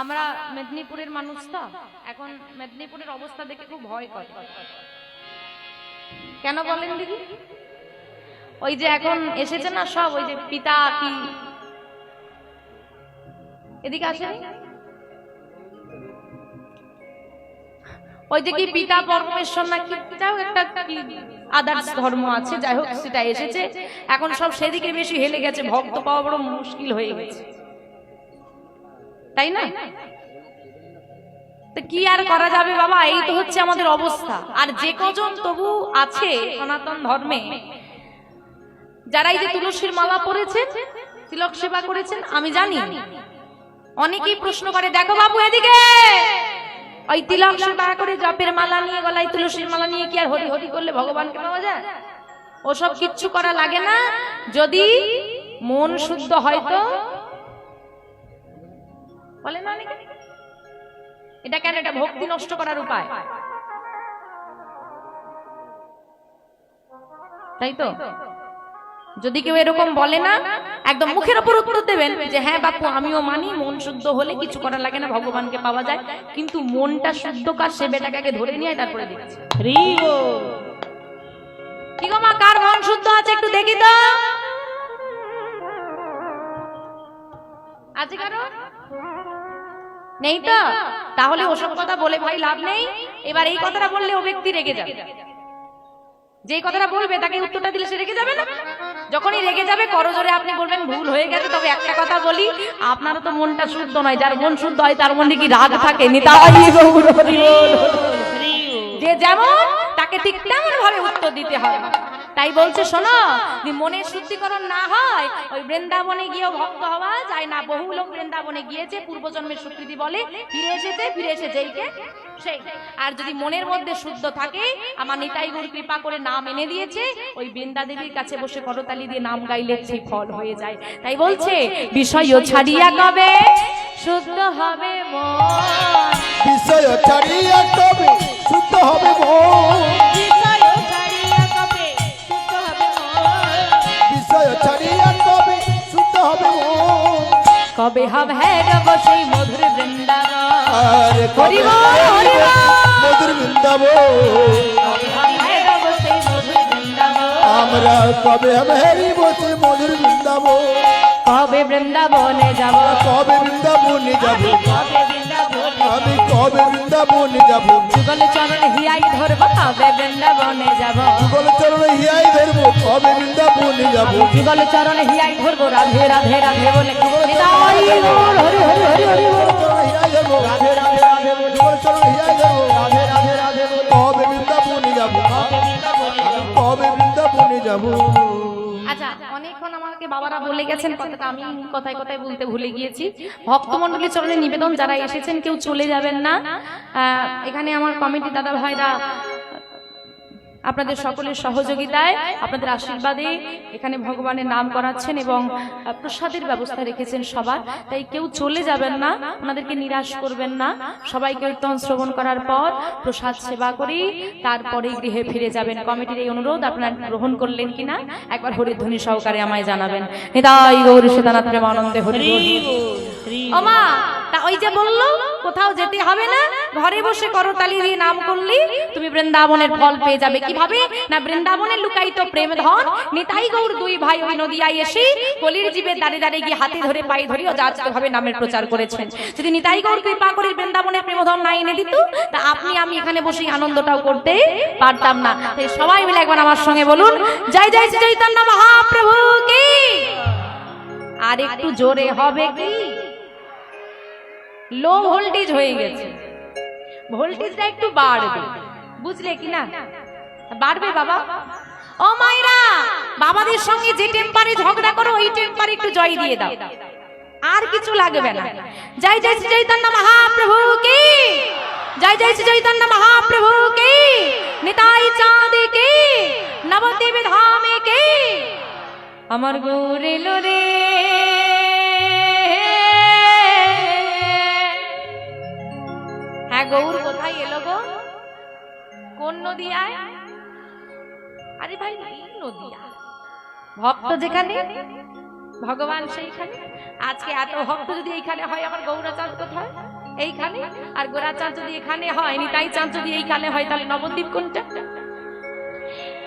আমরা মেদিনীপুরের মানুষ তো। এখন মেদিনীপুরের অবস্থা দেখে খুব ভয় করে। কেন বলেন দিদি? ওই যে এখন এসেছে না সব ওই যে পিতা কি? এদিকে আসেনি। ওই যে কি পিতা পরমেশ্বর না কি? হোক একটা কি আদার্স ধর্ম আছে? যাই হোক সেটা এসেছে। এখন সব সেদিকে বেশি হেলে গেছে। ভক্ত পাওয়া বড় মুশকিল হয়ে গেছে। তাই না? তো কি আর করা যাবে বাবা? এই তো হচ্ছে আমাদের অবস্থা। আর যে কজন তবু আছে সনাতন ধর্মে, যারা এই যে তুলসীর মালা পরেছেন, তিলক সেবা করেছেন, আমি জানি। অনেকেই প্রশ্ন করে, দেখো বাবু এদিকে! ওই তিলক সেবা করে জপের মালা নিয়ে, গলায় তুলসীর মালা নিয়ে কি আর হরি হরি করলে ভগবানকে পাওয়া যায়? ওসব কিচ্ছু করা লাগে না। যদি মন শুদ্ধ হয় তো বলে না এটা কেন এটা ভক্তি নষ্ট করার উপায়? তাই তো? যদি কেউ এরকম বলে না, একদম মুখের ওপর উত্তর দেবেন যে হ্যাঁ বাপু, আমিও মানি, মন শুদ্ধ হলে কিছু করা লাগে না, ভগবানকে পাওয়া যায়। কিন্তু মনটা শুদ্ধ কার, সে বেটাকে আগে ধরে নিয়ে তারপরে দিচ্ছে কি গো মা, কার মন শুদ্ধ আছে একটু দেখি তো? আছে কারও নেই তো? তাহলে ওসব কথা বলে ভাই লাভ নেই? এবার এই কথাটা বললে ও ব্যক্তি রেগে যাবে। যেই কথাটা বলবে তাকে উত্তরটা দিলে সে রেগে যাবে না? যখনই রেগে যাবে করজোরে আপনি বলবেন ভুল হয়ে গেছে তবে একটা কথা বলি আপনারও তো মনটা শুদ্ধ নয় যার মন শুদ্ধ হয় তার মনে কি রাগ থাকে যে যেমন তাকে ঠিক তেমন ভাবে উত্তর দিতে হবে। তাই বলছে, শোনো মনের শুদ্ধিকরণ না হয়, ওই বৃন্দাবনে গিয়েও ভক্ত হওয়া যায় না। বহু লোক বৃন্দাবনে গিয়েছে পূর্বজন্মের স্বীকৃতি বলে, ফিরে এসেছে ফিরে এসেছে এইকে সেই। আর যদি মনের মধ্যে শুদ্ধ থাকে, আমার নিতাই গুরু কৃপা করে নাম এনে দিয়েছে, ওই বৃন্দা দেবীর কাছে বসে করতালি দিয়ে নাম গাইলে সেই ফল হয়ে যায়। তাই বলছে বিষয় ছাড়িয়া কবে, শুদ্ধ হবে মন। বিষয় ছাড়িয়া কবে হবে গব সেই মধুর বৃন্দাবন? হরি বল, হরি বল। মধুর বৃন্দাব কবে হবে গব সেই মধুর বৃন্দাবন? আমরা কবে হবে হেরি বসে মধুর বৃন্দাব কবে বৃন্দাবনে যাব? কবে বৃন্দাবনে যাব? কবে বৃন্দাবনে আমি কবে বৃন্দাবনে যাব? যুগল চরণ হিয়াই ধরব কবে বৃন্দাবনে যাব? যুগল চরণে হিয়াই ধরব কবে বৃন্দাবনে যাব? যুগল চরণ হিয়াই ধরব রাধে রাধে রাধে বলে হরি আমাকে বাবারা বলে গেছেন কথাটা আমি কথায় কথায় বলতে ভুলে গিয়েছি। ভক্তমণ্ডলী চরণে নিবেদন যারা এসেছেন কেউ চলে যাবেন না। এখানে আমার কমিটি দাদা ভাইরা আপনাদের সকলের সহযোগিতায় আপনাদের আশীর্বাদে এখানে ভগবানের নাম করাচ্ছেন এবং প্রসাদের ব্যবস্থা রেখেছেন সবার। তাই কেউ চলে যাবেন না ওনাদেরকে নিরাশ করবেন না। সবাই কীর্তন শ্রবণ করার পর প্রসাদ সেবা করি তারপরে গৃহে ফিরে যাবেন। কমিটির এই অনুরোধ আপনারা গ্রহণ করলেন কিনা একবার হরিধ্বনি সহকারে আমায় জানাবেন। নিতাই গৌরী সীতানাথ প্রেমানন্দে হরি। ওমা! তা ওই যে কোথাও যেতে হবে না, ঘরে বসে করতালি দিয়ে নাম তুমি বৃন্দাবনের ফল পেয়ে যাবে। কীভাবে? না বৃন্দাবনের প্রেম ধন, নিতাই গৌর দুই ভাই ওই নদিয়ায় এসে কলির দাঁড়িয়ে দাঁড়িয়ে গিয়ে হাতে ধরে পায়ে ধরে নামের প্রচার করেছেন। যদি নিতাই গৌর কৃপা করে বৃন্দাবনের প্রেমধন না এনে দিত, তা আপনি আমি এখানে বসে আনন্দটাও করতে পারতাম না। তাই সবাই মিলে একবার আমার সঙ্গে বলুন, জয় জয় চৈতন্য মহাপ্রভু কি? আর একটু জোরে হবে কি? লো ভোল্টেজ হয়ে গেছে। ভোল্টেজটা একটু বাড়বে। বুঝলে কি না? বাড়বে বাবা। ও মাইরা বাবাদের সঙ্গে যে টেম্পারে ঝগড়া করো, ওই টেম্পারে একটু জয় দিয়ে দাও। আর কিছু লাগবে না। জয় জয় শ্রী চৈতন্য মহাপ্রভু কি? জয় জয় শ্রী চৈতন্য মহাপ্রভু কি? নিতাই চাঁদ কি? নবদ্বীপ ধামে কি? আমার গৌরে রে। হ্যাঁ গৌর কোথায় এলো গো? কোন নদিয়ায় আরে ভাই নদিয়া ভক্ত যেখানে? ভগবান সেইখানে? আজকে এত ভক্ত যদি এইখানে হয় আমার গৌরাচাঁদ কোথায়? এইখানে? আর গোরা চাঁদ যদি এখানে হয় নিতাই চাঁদ যদি এইখানে হয় তাহলে নবদ্বীপ কোনটা?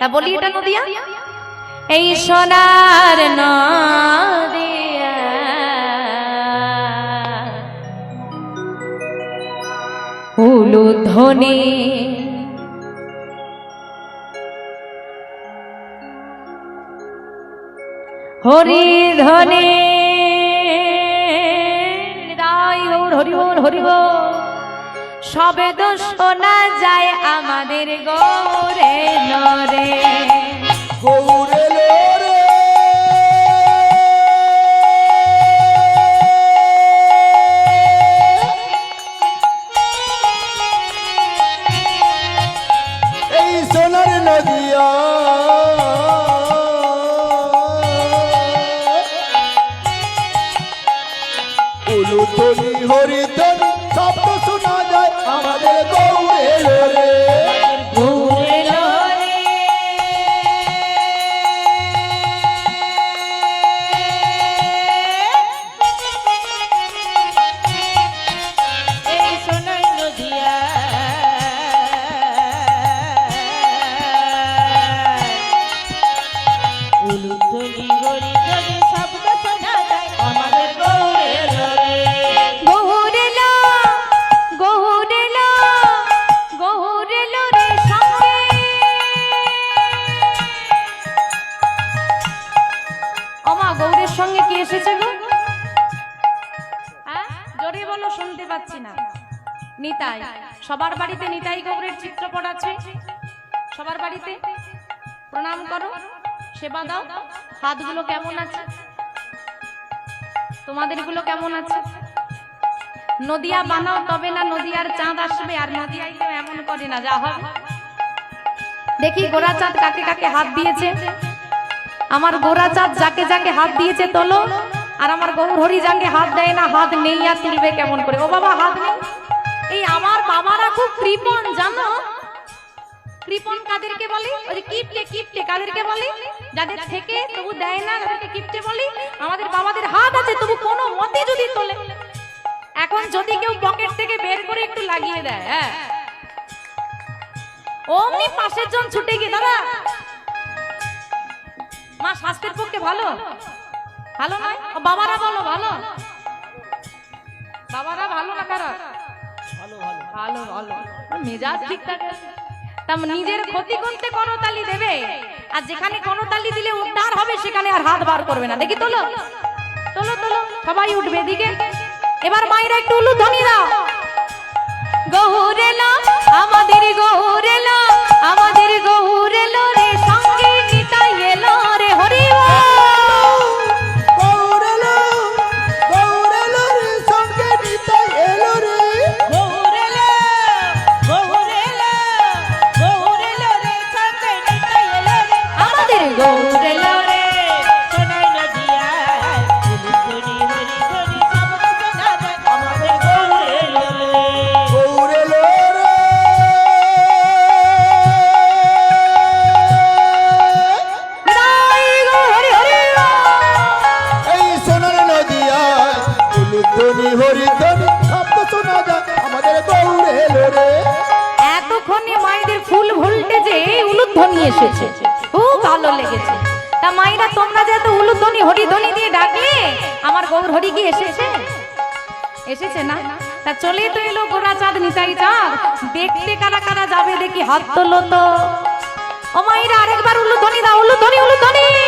তা বলি এটা নদিয়া এই সোনার নদিয়া হরি ধনে। হৃদয় গৌর হরি হরি হো। সবে তো না যায় আমাদের গৌরে নরে উলুতনি হরিতনি শব্দ শোনা যায়। আমাদের গৌরে গৌরে জোরে বলো শুনতে পাচ্ছি না। নিতাই, সবার বাড়িতে নিতাই গৌরের চিত্রপট আছে? সবার বাড়িতে? প্রণাম করো, সেবা দাও। হাতগুলো কেমন আছে? তোমাদেরগুলো কেমন আছে? নদিয়া বানাও, তবে না নদিয়ার চাঁদ আসবে, আর নদিয়ায় কেউ এমন করে না, যা হবে দেখি গোরা চাঁদ কাকে কাকে হাত দিয়েছে? আমার গোরা চাঁদ যাকে যাকে হাত দিয়েছে, তোলো। আর আমার গৌর হরি যাকে হাত দেয় না, হাত নেই আর তুলবে কেমন করে? ও বাবা, হাত নেই। এই আমার বাবারা খুব কৃপণ, জানো? কৃপণ কাদেরকে বলে? ওই যে কিপটে কিপটে কাদেরকে বলে? যাদের থেকে তবু দেয় না, তাদেরকে কিপটে বলি। আমাদের বাবাদের হাত আছে, তবু কোনো মতে যদি তোলে। এখন যদি কেউ পকেট থেকে বের করে একটু লাগিয়ে দেয় হ্যাঁ? অমনি পাশের জন ছুটে গিয়ে, দাদা, মা স্বাস্থ্যের পক্ষে ভালো? ভালো নয়? ও বাবারা বলো ভালো? বাবারা ভালো না খারাপ? ভালো ভালো। মেজাজ ঠিক থাকে তা নিজের ক্ষতি করতে করতালি দেবে? আর যেখানে করতালি দিলে উদ্ধার হবে সেখানে আর হাত বার করবে না। দেখি তোলো। তোলো তোলো। সবাই উঠবে এদিকে। এবার মায়েরা একটু উলু ধ্বনি দাও গৌরেলা আমাদের গৌরেলা আমাদের গৌরেলো রে সঙ্গে। উলুধ্বনি এসেছে। খুব ভালো লেগেছে। তা মায়েরা তোমরা যে এত উলুধ্বনি, হরিধ্বনি দিয়ে ডাকলে আমার গৌর হরি কি এসেছে? এসেছে না? তা চলে তো এলো গোড়া চাঁদ নিতাই চাঁদ দেখতে কারা কারা যাবে দেখি হাত তোলো তো। ও মাইরা, আরেকবার উলুধ্বনি দাও, উলুধ্বনি উলুধ্বনি।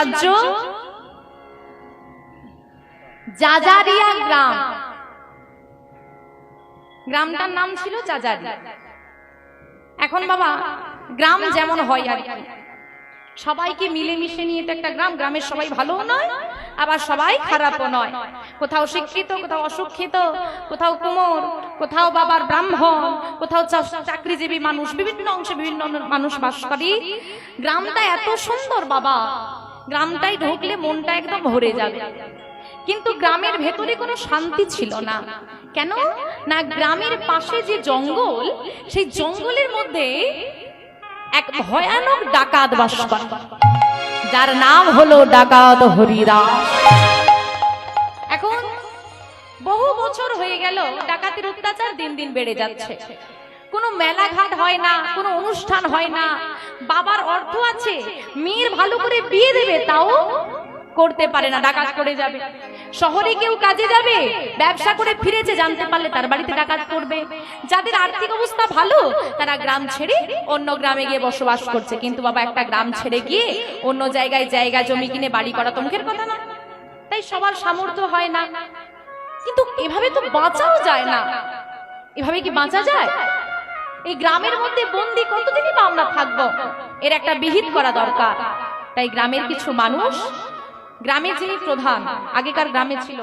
রাজ্য? জাজারিয়া গ্রাম। গ্রামটার নাম ছিল জাজারিয়া। এখন বাবা, গ্রাম যেমন হয় আর কি। সবাইকে মিলেমিশে নিয়ে তো একটা গ্রাম, গ্রামের সবাই ভালো নয়, আবার সবাই খারাপও নয়। কোথাও শিক্ষিত, কোথাও অশিক্ষিত, কোথাও কুমোর, কোথাও বাবার ব্রাহ্মণ, কোথাও চাকরিজীবী মানুষ, বিভিন্ন অংশে বিভিন্ন মানুষ বাস করি। গ্রামটা এত সুন্দর বাবা। গ্রামটাই ঢুকলে মনটা একদম ভরে যাবে। কিন্তু গ্রামের ভেতরে কোনো শান্তি ছিল না। কেন? না, গ্রামের পাশে যে জঙ্গল, সেই জঙ্গলের মধ্যে এক ভয়ানক ডাকাত বাস করে। যার নাম হলো ডাকাত হরিদাস। এখন বহু বছর হয়ে গেল, ডাকাতের অত্যাচার দিন দিন বেড়ে যাচ্ছে। কোনো মেলাঘাট হয় না, কোনো অনুষ্ঠান হয় না। বাবার অর্থ আছে মেয়ের ভালো করে বিয়ে দেবে, তাও করতে পারে না, ডাকাত করে যাবে। শহরে কেউ কাজে যাবে, ব্যবসা করে ফিরেছে, জানতে পারলে তার বাড়িতে ডাকাত করবে যাদের আর্থিক অবস্থা ভালো, তারা গ্রাম ছেড়ে অন্য গ্রামে গিয়ে বসবাস করছে। কিন্তু বাবা একটা গ্রাম ছেড়ে গিয়ে অন্য জায়গায় জায়গা জমি কিনে বাড়ি করা তো মুখের কথা না। তাই সবার সামর্থ্য হয় না। কিন্তু এভাবে তো বাঁচাও যায় না। এভাবে কি বাঁচা যায়? এই গ্রামের মধ্যে বন্দি কতদিনই বা আমরা থাকব? এর একটা বিহিত করা দরকার। তাই গ্রামের কিছু মানুষ, গ্রামে যিনি প্রধান, আগেকার গ্রামে ছিল